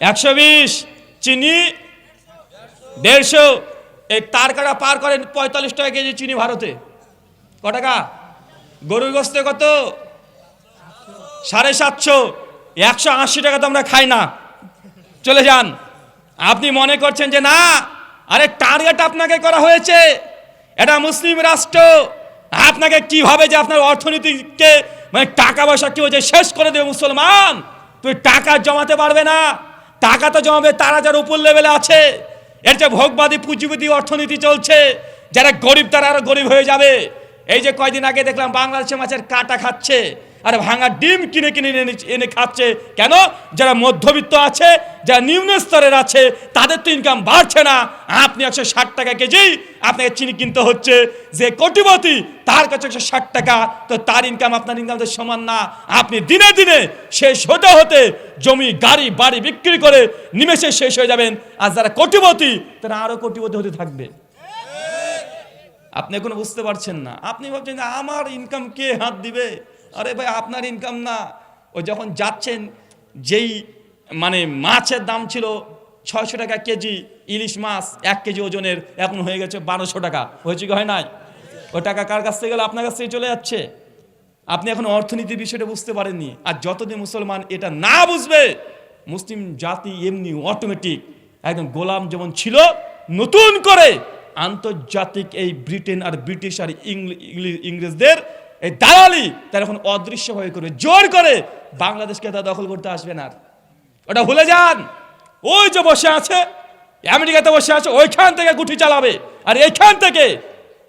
একশো বিশ চিনি দেড়শো। এই তার পার করেন পঁয়তাল্লিশ টাকা কেজি চিনি ভারতে। ক টাকা? গরুর গোস্ত কত? সাড়ে সাতশো। একশো আশি টাকা তো আমরা খাই না। চলে যান। আপনি মনে করছেন যে না, আরে টার্গেট আপনাকে করা হয়েছে। এটা মুসলিম রাষ্ট্র। আপনাকে কীভাবে যে আপনার অর্থনীতিকে মানে টাকা পয়সা কি হয়েছে শেষ করে দেবে মুসলমান? তুই টাকা জমাতে পারবে না। টাকা তো জমাবে তারা যারা উপর লেভেলে আছে, এর যে ভোগবাদী, পুঁজিবাদী অর্থনীতি চলছে। যারা গরিব, তারা আরও গরিব হয়ে যাবে। এই যে কয়দিন আগে দেখলাম বাংলাদেশে মাছের কাটা খাচ্ছে। ভাঙা ডিম কিনে কিনে এনে এনে খাচ্ছে। কেন? যারা মধ্যবিত্ত আছে, যারা নিম্ন স্তরের আছে, তাদের তো ইনকাম বাড়ছে না। আপনি একশো ষাট টাকা কেজি, আপনাকে চিনি কিনতে হচ্ছে। যে কোটিপতি, তার কাছে একশো ষাট টাকা, তো তার ইনকাম আপনার ইনকাম তো সমান না। আপনি দিনে দিনে শেষ হতে হতে জমি, গাড়ি, বাড়ি বিক্রি করে নিমেষে শেষ হয়ে যাবেন। আর যারা কোটিপতি, তারা আরও কোটিপতি হতে থাকবে। আপনি এখনও বুঝতে পারছেন না। আপনি ভাবছেন আমার ইনকাম কে হাত দিবে? আরে ভাই, আপনার ইনকাম না। ও যখন যাচ্ছেন, যেই মানে মাছের দাম ছিল ছয়শো টাকা কেজি, ইলিশ মাছ এক কেজি ওজনের, এখন হয়ে গেছে বারোশো টাকা। হয়েছে কি হয় নাই? ও টাকা কার কাছ থেকে গেলে? আপনার কাছ থেকে চলে যাচ্ছে। আপনি এখন অর্থনীতির বিষয়টা বুঝতে পারেননি। আর যতদিন মুসলমান এটা না বুঝবে, মুসলিম জাতি এমনি অটোমেটিক একদম গোলাম যেমন ছিল, নতুন করে আন্তর্জাতিক এই ব্রিটেন আর ব্রিটিশ আর ইংরেজদের এই দালালি তারা এখন অদৃশ্য হয়ে করবে। জোর করে বাংলাদেশকে তা দখল করতে আসবে না। ওটা ভুলে যান। ওই যে বসে আছে, আমেরিকাতে বসে আছে, ওইখান থেকে গুটি চালাবে। আর এইখান থেকে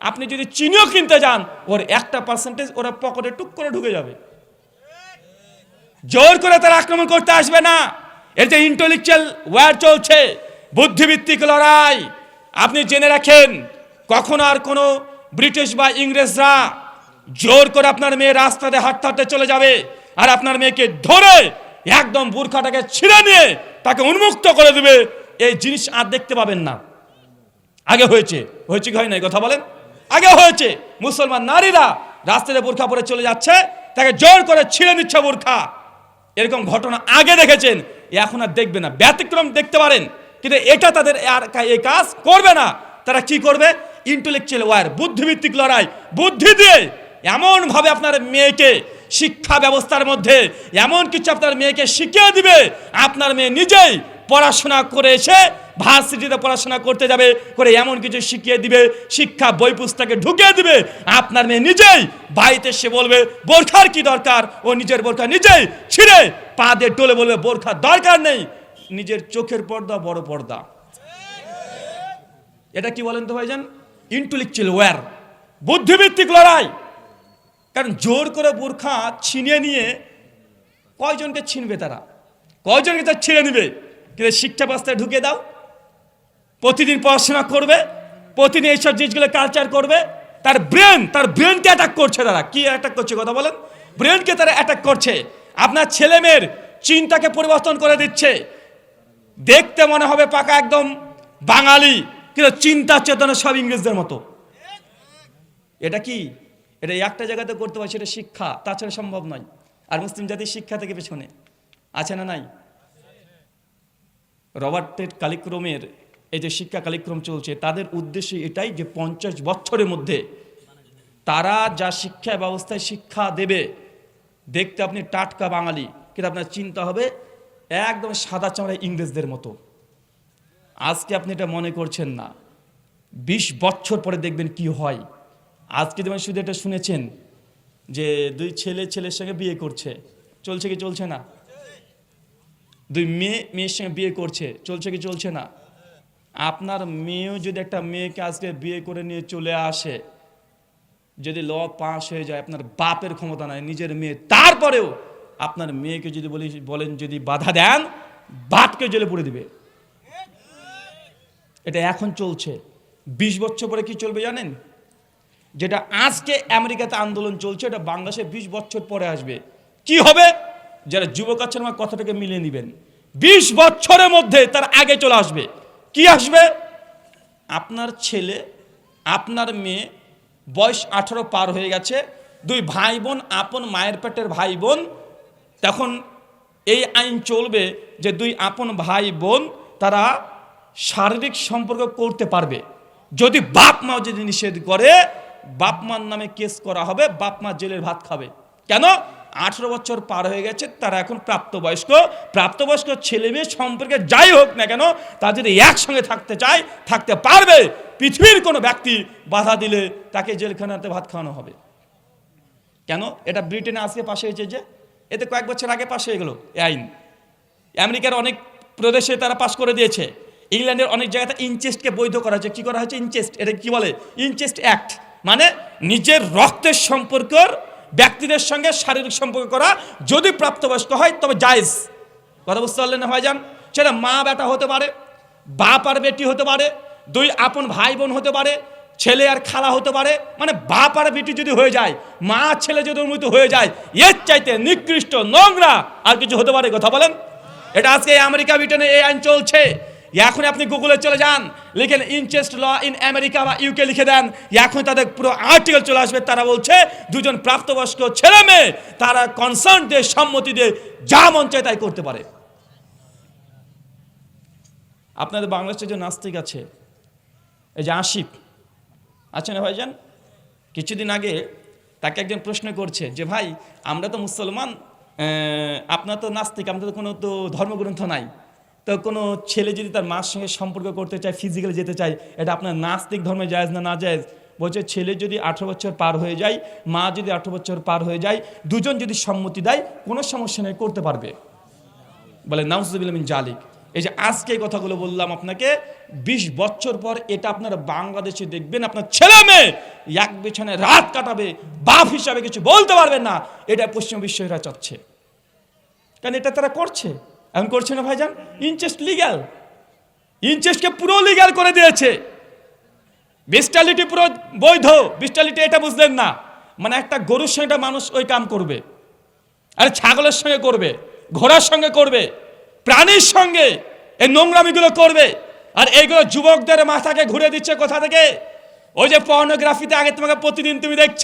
আপনি যদি চিনিও কিনতে যান, ওর একটা পার্সেন্টেজ ওরা পকেটে টুক করে ঢুকে যাবে। জোর করে তারা আক্রমণ করতে আসবে না। এর যে ইন্টেলেকচুয়াল ওয়ার চলছে বুদ্ধিভিত্তিক লড়াই, আপনি জেনে রাখেন, কখনো আর কোনো ব্রিটিশ বা ইংরেজরা জোর করে আপনার মেয়ে রাস্তাতে হাঁটতে হাঁটতে চলে যাবে আর আপনার মেয়েকে ধরে একদম বুর্খাটাকে ছিঁড়ে নিয়ে তাকে উন্মুক্ত করে দেবে। এই জিনিস আর দেখতে পাবেন না। আগে হয়েছে। হয়েছে কি হয় নাই? কথা বলেন। আগে হয়েছে। মুসলমান নারীরা রাস্তাতে বোরখা পরে চলে যাচ্ছে, তাকে জোর করে ছিঁড়ে নিচ্ছে বোরখা। এরকম ঘটনা আগে দেখেছেন এখন আর দেখবে না। ব্যতিক্রম দেখতে পারেন, কিন্তু এটা তাদের আর এই কাজ করবে না। তারা কি করবে? ইন্টেলেকচুয়াল ওয়ার বুদ্ধিভিত্তিক লড়াই। বুদ্ধি দিয়ে এমন ভাবে আপনার মেয়েকে শিক্ষা ব্যবস্থার মধ্যে এমন কিছু আপনার মেয়েকে শিখিয়ে দিবে, আপনার মেয়ে নিজেই পড়াশোনা করে এসে ভার্সিটিতে পড়াশোনা করতে যাবে, করে এমন কিছু শিখিয়ে দিবে, শিক্ষা বই পুস্তকে ঢুকিয়ে দিবে, আপনার মেয়ে নিজেই বাড়িতে সে বলবে, বোরখার কি দরকার? ও নিজের বোরখা নিজেই ছিঁড়ে পা দিয়ে টোলে বলবে, বোরখার দরকার নেই। নিজের চোখের পর্দা, বড় পর্দা। এটা কি বলেন তো ভাইজান? ইন্টেলেকচুয়াল ওয়্যার বুদ্ধিভিত্তিক লড়াই। কারণ জোর করে বোরখা ছিনিয়ে নিয়ে কয়জনকে ছিনবে তারা? কয়জনকে তার ছিঁড়ে নিবে? কিন্তু শিক্ষা ব্যবস্থায় ঢুকিয়ে দাও। প্রতিদিন পড়াশোনা করবে, প্রতিদিন এইসব জিনিসগুলো কালচার করবে। তার ব্রেন তার ব্রেনকে অ্যাটাক করছে তারা। কি অ্যাটাক করছে কথা বলেন? ব্রেনকে তারা অ্যাটাক করছে। আপনার ছেলে মেয়ের চিন্তাকে পরিবর্তন করে দিচ্ছে। দেখতে মনে হবে পাকা একদম বাঙালি, কিন্তু চিন্তা, চেতনা সব ইংরেজদের মতো। এটা কি? এটা একটা জায়গাতে করতে পারে সেটা শিক্ষা। তাছাড়া সম্ভব নয়। আর মুসলিম জাতির শিক্ষা থেকে পেছনে। আছে না নাই? রবার্টের কালিক্রমের এই যে শিক্ষা কালিক্রম চলছে, তাদের উদ্দেশ্য এটাই যে পঞ্চাশ বছরের মধ্যে তারা যা শিক্ষা ব্যবস্থায় শিক্ষা দেবে, দেখতে আপনি টাটকা বাঙালি, কিন্তু আপনার চিন্তা হবে একদম সাদা চামড়া ইংরেজদের মতো। আজকে আপনি এটা মনে করছেন না। বিশ বছর পরে দেখবেন কি হয়। আজকে যেমন শুধু এটা শুনেছেন যে দুই ছেলে ছেলের সঙ্গে বিয়ে করছে, চলছে কি চলছে না? দুই মেয়ে, মেয়ের সঙ্গে বিয়ে করছে, চলছে কি চলছে না? আপনার মেয়েও যদি একটা মেয়েকে আজকে বিয়ে করে নিয়ে চলে আসে, যদি ল পাস হয়ে যায়, আপনার বাপের ক্ষমতা নাই, নিজের মেয়ে, তারপরেও আপনার মেয়েকে যদি বলি, বলেন যদি বাধা দেন, বাপকে জেলে পড়ে দিবে। এটা এখন চলছে। বিশ বছর পরে কি চলবে জানেন? যেটা আজকে আমেরিকাতে আন্দোলন চলছে এটা বাংলাদেশে বিশ বছর পরে আসবে। কি হবে? যারা যুবক আছেন, আমার কথাটাকে মিলিয়ে নেবেন। বিশ বছরের মধ্যে তার আগে চলে আসবে। কি আসবে? আপনার ছেলে, আপনার মেয়ে, বয়স আঠারো পার হয়ে গেছে, দুই ভাই বোন আপন মায়ের পেটের ভাই বোন তখন এই আইন চলবে যে দুই আপন ভাই বোন তারা শারীরিক সম্পর্ক করতে পারবে। যদি বাপ মা যদি নিষেধ করে বাপ মার নামে কেস করা হবে, বাপ মা জেলের ভাত খাবে। কেন? আঠেরো বছর পার হয়ে গেছে, তারা এখন প্রাপ্তবয়স্ক। প্রাপ্তবয়স্ক ছেলে মেয়ে সম্পর্কে যাই হোক না কেন, তারা যদি একসঙ্গে থাকতে চায়, থাকতে পারবে, পৃথিবীর কোনো ব্যক্তি বাধা দিলে তাকে জেলখানাতে ভাত খাওয়ানো হবে। কেন? এটা ব্রিটেনে আজকে পাশে হয়েছে যে, এতে কয়েক বছর আগে পাশ হয়ে গেল এই আইন। আমেরিকার অনেক প্রদেশে তারা পাশ করে দিয়েছে। ইংল্যান্ডের অনেক জায়গাতে ইনচেস্টকে বৈধ করা হয়েছে। কী করা হয়েছে? ইনচেস্ট এটা কি বলে? ইনচেস্ট অ্যাক্ট মানে নিজের রক্তের সম্পর্কর ব্যক্তিদের সঙ্গে শারীরিক সম্পর্ক করা যদি প্রাপ্তবয়স্ক হয় তবে জায়েজ। কথা বুঝতে পারলেন না ভাইজান? সেটা মা বেটা হতে পারে, বাপ আর বেটি হতে পারে, দুই আপন ভাই বোন হতে পারে, ছেলে আর খালা হতে পারে মানে বাপ আর বেটি যদি হয়ে যায়, মা ছেলে যদি মৃত হয়ে যায়, এর চাইতে নিকৃষ্ট নোংরা আর কিছু হতে পারে, কথা বলেন? এটা আজকে আমেরিকা ব্রিটেনে এই আইন চলছে। এখন আপনি গুগলে চলে যান, লিখেন ইনচেস্ট ল ইন আমেরিকা বা ইউকে লিখে দেন এখন তাদের পুরো আর্টিকেল চলে আসবে। তারা বলছে, দুজন প্রাপ্তবয়স্ক ছেলে মেয়ে, তারা কনসার্ন দিয়ে, সম্মতি দিয়ে যা মন চায় তাই করতে পারে। আপনাদের বাংলাদেশে যে নাস্তিক আছে, এই যে আশিফ আছেন না ভাইজান? কিছুদিন আগে তাকে একজন প্রশ্ন করছে যে, ভাই, আমরা তো মুসলমান আপনার তো নাস্তিক, আমাদের তো কোনো তো ধর্মগ্রন্থ নাই। তো কোনো ছেলে যদি তার মার সঙ্গে সম্পর্ক করতে চায় ফিজিক্যালি যেতে চায়, এটা আপনার নাস্তিক ধর্মে জায়েজ না না জায়েজ? বলছে ছেলে যদি আঠেরো বছর পার হয়ে যায়, মা যদি আঠেরো বছর পার হয়ে যায়, দুজন যদি সম্মতি দেয়, কোনো সমস্যা নেই, করতে পারবে। বলে নাউজুবিল মিন জালিক। এই যে আজকে এই কথাগুলো বললাম আপনাকে, বিশ বছর পর এটা আপনারা বাংলাদেশে দেখবেন, আপনার ছেলে মেয়ে এক বিছানে রাত কাটাবে, বাপ হিসাবে কিছু বলতে পারবেন না, এটা পশ্চিম বিশ্বেরা চাচ্ছে। কারণ এটা তারা করছে। এখন করছে না ভাইজান? ইনচেস্ট লিগ্যাল ইনচেস্টকে পুরো লিগ্যাল করে দিয়েছে। বিস্টালিটি পুরো বৈধ। বিস্টালিটি এটা বুঝলেন না। মানে একটা গরুর সঙ্গে মানুষ ওই কাম করবে। আর ছাগলের সঙ্গে করবে। ঘোড়ার সঙ্গে করবে। প্রাণীর সঙ্গে এই নোংরামিগুলো করবে। আর এইগুলো যুবকদের মাথাকে ঘুরে দিচ্ছে কোথা থেকে? ওই যে পর্নোগ্রাফিতে আগে তোমাকে প্রতিদিন তুমি দেখছ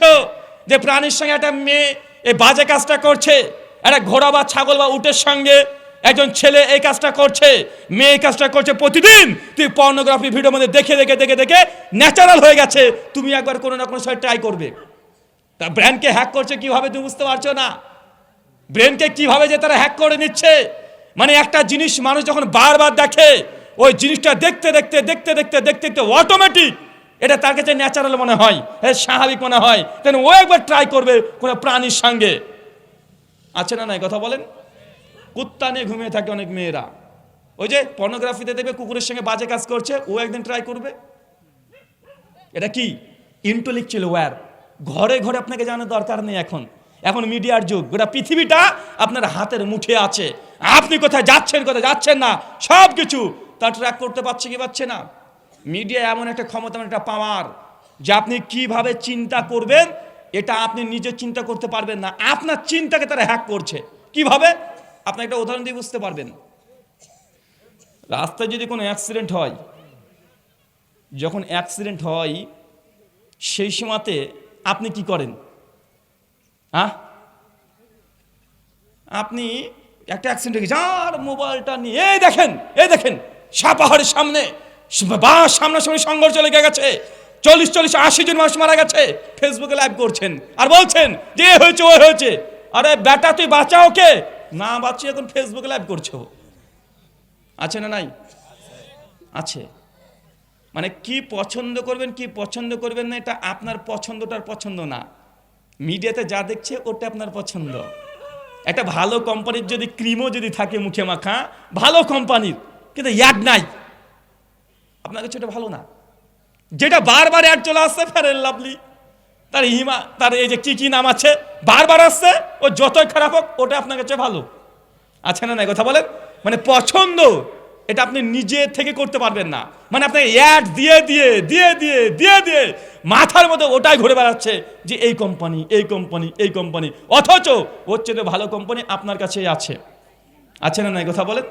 যে প্রাণীর সঙ্গে একটা মেয়ে এই বাজে কাজটা করছে। একটা ঘোড়া বা ছাগল বা উটের সঙ্গে একজন ছেলে এই কাজটা করছে, মেয়ে এই কাজটা করছে প্রতিদিন। তুই পর্নোগ্রাফি ভিডিও মধ্যে দেখে দেখে দেখে দেখে ন্যাচারাল হয়ে গেছে। তুমি একবার কোনো না কোনো সময় ট্রাই করবে। তা ব্র্যান্ডকে হ্যাক করছে কীভাবে তুমি বুঝতে পারছ না? ব্রেনকে কীভাবে যে তারা হ্যাক করে নিচ্ছে? মানে একটা জিনিস মানুষ যখন বারবার দেখে, ওই জিনিসটা দেখতে দেখতে দেখতে দেখতে দেখতে দেখতে অটোমেটিক এটা তার কাছে ন্যাচারাল মনে হয় স্বাভাবিক মনে হয়। তেন ও একবার ট্রাই করবে কোনো প্রাণীর সঙ্গে। আছে না নাই কথা বলেন? কুত্তা নিয়ে ঘুমিয়ে থাকে অনেক মেয়েরা। ওই যে পর্নোগ্রাফিতে দেখবে কুকুরের সঙ্গে বাজে কাজ করছে, ও একদিন ট্রাই করবে। এটা কি? ইন্টেলেকচুয়াল ওয়্যার ঘরে ঘরে আপনাকে জানার দরকার নেই এখন। এখন মিডিয়ার যুগ। গোটা পৃথিবীটা আপনার হাতের মুঠে আছে। আপনি কোথায় যাচ্ছেন কোথায় যাচ্ছেন না? সব কিছু তা ট্র্যাক করতে পারছে কি পাচ্ছে না? মিডিয়া এমন একটা ক্ষমতা একটা পাওয়ার যে আপনি কীভাবে চিন্তা করবেন, এটা আপনি নিজে চিন্তা করতে পারবেন না। আপনার চিন্তাকে তারা হ্যাক করছে। কীভাবে? আপনি একটা উদাহরণ দিয়ে বুঝতে পারবেন। রাস্তায় যদি কোনো অ্যাক্সিডেন্ট হয়, যখন অ্যাক্সিডেন্ট হয়, সেই সময়তে আপনি কি করেন? হ্যাঁ আপনি একটা অ্যাক্সিডেন্ট হয়ে আর মোবাইলটা নিয়ে, এই দেখেন এই দেখেন সাপাহাড়ের সামনে, বা সামনাসামনি সংঘর্ষ লেগে গেছে, চল্লিশ চল্লিশ, আশি জন মানুষ মারা গেছে ফেসবুকে লাইভ করছেন, আর বলছেন যে হয়েছে, ও হয়েছে। আরে বেটা, তুই বাঁচা ওকে। না বাঁচি এখন ফেসবুকে লাইভ করছে, আছে না নাই? আছে। মানে কি পছন্দ করবেন, কি পছন্দ করবেন না, এটা আপনার পছন্দটার পছন্দ না। মিডিয়াতে যা দেখছে, ওটা আপনার পছন্দ। একটা ভালো কোম্পানির যদি ক্রিমও যদি থাকে মুখে মাখা, ভালো কোম্পানির কিন্তু অ্যাড নাই। আপনার কাছে ওটা ভালো না। যেটা বারবার অ্যাড চলে আসছে ফেরেন লাভলি। তার হিমা, তার এই যে কি কি নাম আছে বারবার আসছে, ও যতই খারাপ হোক, ওটা আপনার কাছে ভালো। আছে না না কথা বলেন? মানে পছন্দ, এটা আপনি নিজে থেকে করতে পারবেন না। মানে আপনাকে অ্যাড দিয়ে দিয়ে দিয়ে দিয়ে দিয়ে দিয়ে মাথার মধ্যে ওটাই ঘুরে বেড়াচ্ছে যে এই কোম্পানি এই কোম্পানি এই কোম্পানি অথচ ওর চেয়ে ভালো কোম্পানি আপনার কাছেই আছে। আছে না না কথা বলেন?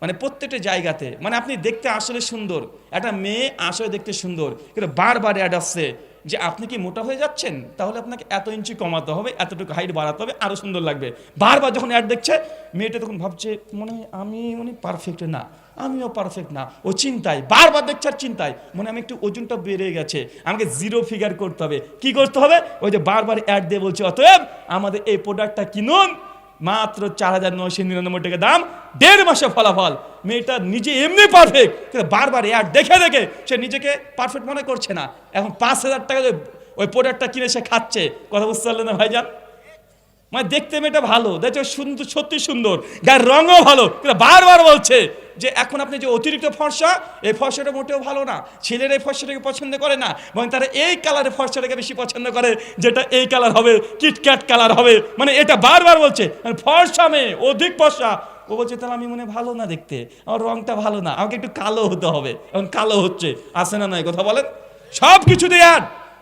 মানে প্রত্যেকটা জায়গাতে মানে আপনি দেখতে আসলে সুন্দর। একটা মেয়ে আসলে দেখতে সুন্দর। কিন্তু বারবার অ্যাড আসছে। যে আপনি কি মোটা হয়ে যাচ্ছেন? তাহলে আপনাকে এত ইঞ্চি কমাতে হবে, এতটুকু হাইট বাড়াতে হবে আরও সুন্দর লাগবে। বারবার যখন অ্যাড দেখছে, মেয়েটা তখন ভাবছে, মনে আমি মানে পারফেক্ট না, আমিও পারফেক্ট না। ও চিন্তায়, বারবার দেখছে আর চিন্তায়। মনে আমি একটু ওজনটা বেড়ে গেছে, আমাকে জিরো ফিগার করতে হবে। কি করতে হবে? ওই যে বারবার অ্যাড দিয়ে বলছে, অতএব আমাদের এই প্রোডাক্টটা কিনুন, মাত্র চার হাজার নয়শো নিরানব্বই টাকা দাম দেড় মাসে ফলাফল। মেয়েটা নিজে এমনি পারফেক্ট কিন্তু বারবার অ্যাড দেখে দেখে সে নিজেকে পারফেক্ট মনে করছে না। এখন পাঁচ হাজার টাকা ওই প্রোডাক্টটা কিনে সে খাচ্ছে, কথা বুঝতে পারলেন না ভাইজান? মানে দেখতে মেয়েটা ভালো দেখছে সুন্দর সত্যি সুন্দর। গায়ের রঙও ভালো, কিন্তু বারবার বলছে যে এখন আপনি যে অতিরিক্ত ফর্সা, এই ফর্সাটা মোটেও ভালো না। ছেলেরা এই ফর্সাটাকে পছন্দ করে না এবং তারা এই কালারের ফর্সাটাকে বেশি পছন্দ করে, যেটা এই কালার হবে কিটক্যাট কালার হবে। মানে এটা বারবার বলছে মানে ফর্সা মেয়ে, অধিক ফর্সা। ও বলছে, তাহলে আমি মনে ভালো না দেখতে? আমার রংটা ভালো না। আমাকে একটু কালো হতে হবে। এখন কালো হচ্ছে। আসে না নয় কথা বলেন? সব কিছু দিয়ে আর